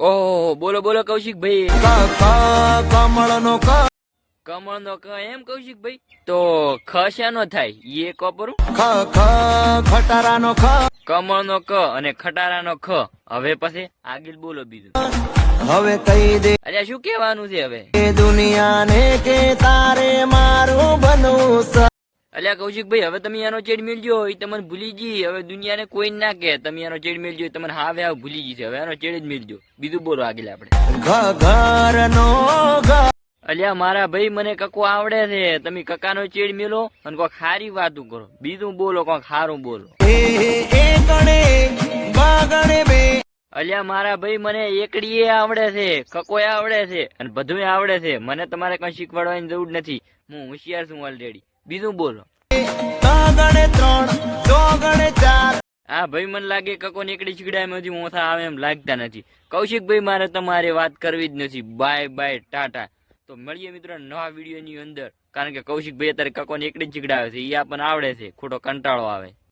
ઓહો બોલો બોલો કૌશિક ભાઈ કમળનો ક કમળ નો ક એમ કૌશિક ભાઈ તો ખ શાનો થાય? એ કો પરું ખ ખ ખટારાનો ખ કમળ નો ક અને ખટારા નો ખ. હવે પછી આગળ બોલો બીજું. હવે કહી દે અરે શું કહેવાનું છે હવે? દુનિયાને ને સ અલ્યા કૌશિક ભાઈ હવે તમે આનો ચેડ મેળજો એ તમને ભૂલી ગઈ હવે દુનિયાને કોઈ ના કે તમે આનો ચેડ મેળજો તમને હાવે હાવ ભૂલી ગઈ છે. હવે આનો ચેડ જ મેળજો બીજું બોલો આગળ આપણે. અલ્યા મારા ભાઈ મને કકો આવડે છે. તમે કકાનો ચેડ મેલો અને કોઈક સારી વાતું કરો. બીજું બોલો કોઈક સારું બોલો. અલ્યા મારા ભાઈ મને એકડીએ આવડે છે કકોય આવડે છે અને બધું આવડે છે. મને તમારે કઈ શીખવાડવાની જરૂર નથી. હું હોશિયાર છું ઓલરેડી બીજું બોલો. હા, ભાઈ, મને લાગે કકો નીકળી છીગડાય હજી મોથા આવે એમ લાગતા નથી. કૌશિકભાઈ, મારે તમારે વાત કરવી જ નથી. બાય બાય ટાટા. તો મળીએ મિત્રો નવા વિડીયોની અંદર. કારણ કે કૌશિકભાઈ અત્યારે કકો નીકળી છીગડાવે છે. એ આપણને આવડે છે. ખોટો કંટાળો આવે.